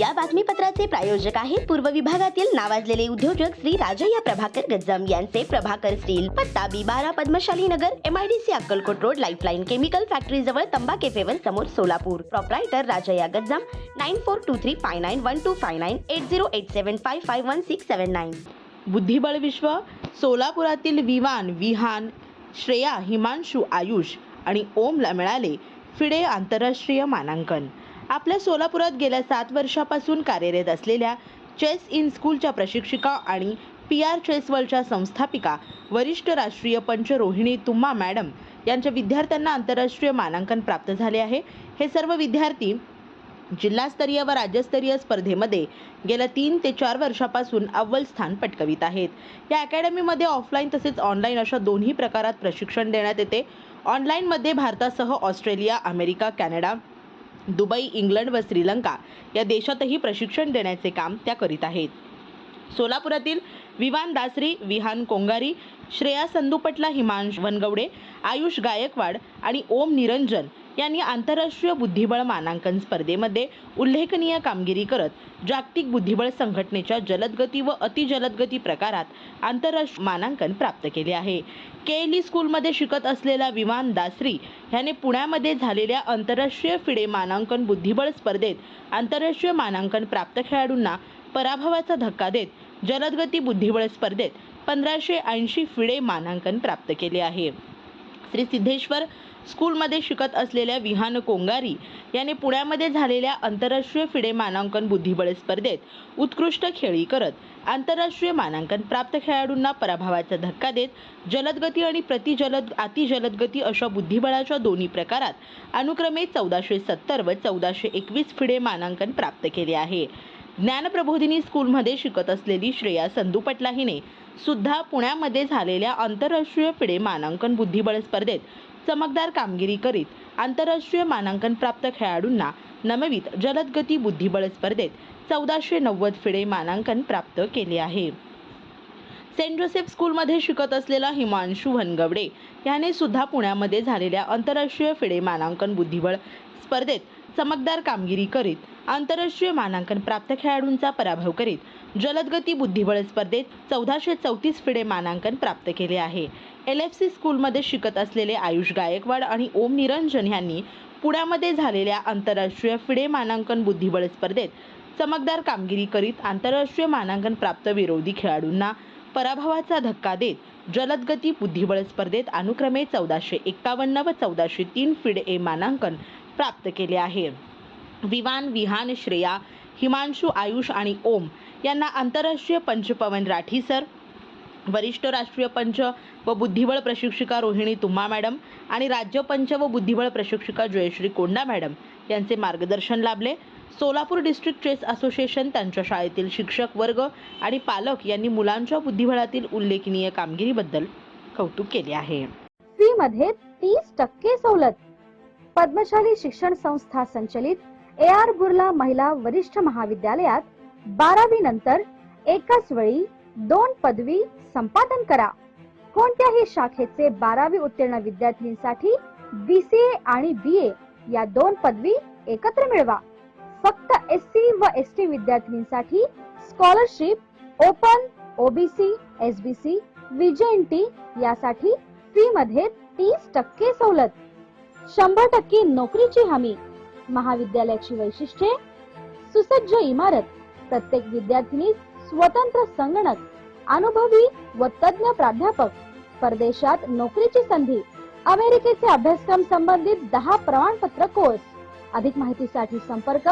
या बातमीपत्राचे प्रायोजक आहेत पूर्व विभागातील नावाजलेले उद्योजक श्री राजय्या प्रभाकर गज्जम यांचे प्रभाकर स्टील पत्ता बी बारा Padmashali Nagar MIDC Akkalkot road lifeline chemical factory जवळ तंबा केफेवर समोर Solapur. Proprietor Rajayya Gajjam nine four two three five nine one two five nine eight zero eight seven five five one six seven nine बुद्धिबळ विश्व सोलापुरातील विवान विहान श्रेया हिमांशू आयुष आणि ओमला मिळाले FIDE आंतरराष्ट्रीय मानांकन. आपल्या सोलापुरात गेल्या सात वर्षापासून कार्यरत असलेल्या चेस इन स्कूलच्या प्रशिक्षिका आणि पी आर चेस वर्ल्डच्या संस्थापिका वरिष्ठ राष्ट्रीय पंच रोहिणी तुम्मा मॅडम यांच्या विद्यार्थ्यांना आंतरराष्ट्रीय मानांकन प्राप्त झाले आहे. हे सर्व विद्यार्थी जिल्हास्तरीय व राज्यस्तरीय स्पर्धेमध्ये गेल्या तीन ते चार वर्षापासून अव्वल स्थान पटकवित आहेत. या अकॅडमीमध्ये ऑफलाईन तसेच ऑनलाईन अशा दोन्ही प्रकारात प्रशिक्षण देण्यात येते. ऑनलाईनमध्ये भारतासह Australia America Canada Dubai England व श्रीलंका या देशातही प्रशिक्षण देण्याचे काम त्या करीत आहेत. सोलापुरातील विवान दासरी विहान कोंगारी श्रेया संदुपटला हिमांश वनगवडे आयुष गायकवाड आणि ओम निरंजन यांनी आंतरराष्ट्रीय बुद्धिबळ मानांकन स्पर्धेमध्ये उल्लेखनीय कामगिरी करत जागतिक बुद्धिबळ संघटनेच्या जलदगती व अतिजलदगती प्रकारात आंतरराष्ट्रीय मानांकन प्राप्त केले आहे. केएलई स्कूलमध्ये शिकत असलेला विमान दासरी ह्याने पुण्यामध्ये झालेल्या आंतरराष्ट्रीय फिडे मानांकन बुद्धिबळ स्पर्धेत आंतरराष्ट्रीय मानांकन प्राप्त खेळाडूंना पराभवाचा धक्का देत जलदगती बुद्धिबळ स्पर्धेत पंधराशे ऐंशी फिडे मानांकन प्राप्त केले आहे. श्री सिद्धेश्वर स्कूलमध्ये शिकत असलेल्या विहान कोंगारी याने पुण्यामध्ये झालेल्या आंतरराष्ट्रीय फिडे मानांकन बुद्धिबळ स्पर्धेत उत्कृष्ट खेळी करत आंतरराष्ट्रीय मानांकन प्राप्त खेळाडूंना पराभवाचा धक्का देत जलदगती आणि प्रतिजलद अतिजलदगती अशा बुद्धिबळाच्या दोन्ही प्रकारात अनुक्रमे चौदाशे सत्तर व चौदाशे एकवीस फिडे मानांकन प्राप्त केले आहे. ज्ञानप्रबोधिनी स्कूलमध्ये शिकत असलेली श्रेया संदूपटला हिने सुद्धा पुण्यामध्ये झालेल्या आंतरराष्ट्रीय फिडे मानांकन बुद्धिबळ स्पर्धेत चमकदार कामगिरी करीत आंतरराष्ट्रीय मानांकन प्राप्त खेळाडूंना नमवीत जलदगती बुद्धिबळ स्पर्धेत चौदाशे नव्वद फिडे मानांकन प्राप्त केले आहे. सेंट जोसेफ स्कूलमध्ये शिकत असलेला हिमांशू वनगवडे याने सुद्धा पुण्यामध्ये झालेल्या आंतरराष्ट्रीय फिडे मानांकन बुद्धिबळ स्पर्धेत चमकदार कामगिरी करीत आंतरराष्ट्रीय मानांकन प्राप्त खेळाडूंचा पराभव करीत जलदगती बुद्धिबळ स्पर्धेत चौदाशे चौतीस फिडे मानांकन प्राप्त केले आहे. एल एफ सी स्कूलमध्ये शिकत असलेले आयुष गायकवाड आणि ओम निरंजन यांनी पुण्यामध्ये झालेल्या आंतरराष्ट्रीय फिडे मानांकन बुद्धिबळ स्पर्धेत चमकदार कामगिरी करीत आंतरराष्ट्रीय मानांकन प्राप्त विरोधी खेळाडूंना पराभवाचा धक्का देत जलदगती बुद्धिबळ स्पर्धेत अनुक्रमे चौदाशे एक्कावन्न व चौदाशे तीन फिड ए मानांकन प्राप्त केले आहे. विवान विहान श्रेया हिमांशू आयुष आणि ओम यांना आंतरराष्ट्रीय पंच पवन राठी सर. वरिष्ठ राष्ट्रीय पंच व बुद्धिबळ प्रशिक्षिका रोहिणी तुम्मा मॅडम आणि राज्य पंच व बुद्धिबळ प्रशिक्षिका जयश्री कोंडा मॅडम यांचे मार्गदर्शन लाभले. सोलापूर डिस्ट्रिक्ट चेस असोसिएशन त्यांच्या शाळेतील शिक्षक वर्ग आणि पालक यांनी मुलांच्या बुद्धिबळातील उल्लेखनीय कामगिरीबद्दल कौतुक केले आहे. फी मध्ये तीस टक्के सवलत. पद्मशाली शिक्षण संस्था संचलित ए आर बुर्ला महिला वरिष्ठ महाविद्यालयात बारावी नंतर एकाच वेळी दोन पदवी संपादन करा. कोणत्याही शाखेचे बारावी उत्तीर्ण विद्यार्थ्यांसाठी बीसीए आणि बी ए या दोन पदवी एकत्र मिळवा. फक्त एस सी व एस टी विद्यार्थ्यांसाठी स्कॉलरशिप ओपन ओबीसी सी विजयंती यासाठी फी मध्ये तीस टक्के सवलत. शंभर टक्के नोकरीची हमी. महाविद्यालयाची वैशिष्ट्ये सुसज्ज इमारत प्रत्येक विद्यार्थिनी स्वतंत्र संगणक अनुभवी व तज्ञ प्राध्यापक परदेशात नोकरीची संधी अमेरिकेचे अभ्यासक्रम संबंधित दहा प्रमाणपत्र कोर्स अधिक माहितीसाठी संपर्क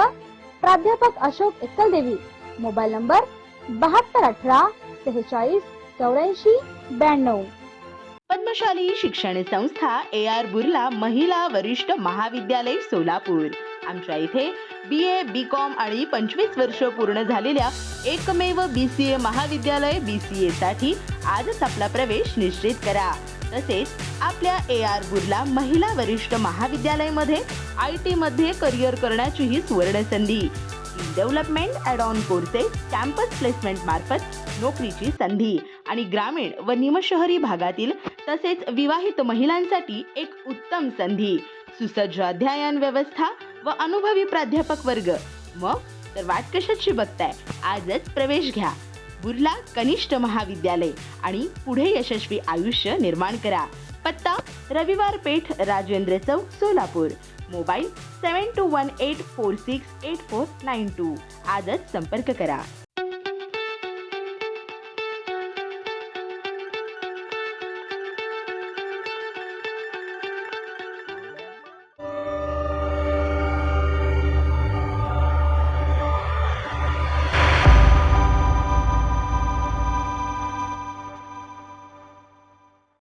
प्राध्यापक अशोक एकलदेवी मोबाईल नंबर बहात्तर अठरा सेहेचाळीस चौऱ्याऐंशी ब्याण्णव. पद्मशाली शिक्षण संस्था ए आर बुर्ला महिला वरिष्ठ महाविद्यालय सोलापूर. आमच्या इथे बी ए बी कॉम आणि पंचवीस वर्ष पूर्ण झालेल्या एकमेव बी सी ए महाविद्यालय बी सी ए साठी आजच आपला प्रवेश निश्चित करा. तसेच आपल्या ए आर बुर्ला महिला वरिष्ठ महाविद्यालयमध्ये आय टी मध्ये करिअर करण्याचीही सुवर्ण संधी development add on courses campus placement मार्फत नोकरीची संधी आणि ग्रामीण व निमशहरी भागातील तसेच विवाहित महिलांसाठी एक उत्तम संधी. सुसज्ज अध्ययन व्यवस्था व अनुभवी प्राध्यापक वर्ग. मग तर वाट कशाची बघताय? आजच प्रवेश घ्या. बुर्ला कनिष्ठ महाविद्यालय आणि पुढे यशस्वी आयुष्य निर्माण करा. पत्ता Raviwar Peth Rajendra Chowk Solapur. Mobile seven two one eight four six eight four nine two आजच संपर्क करा.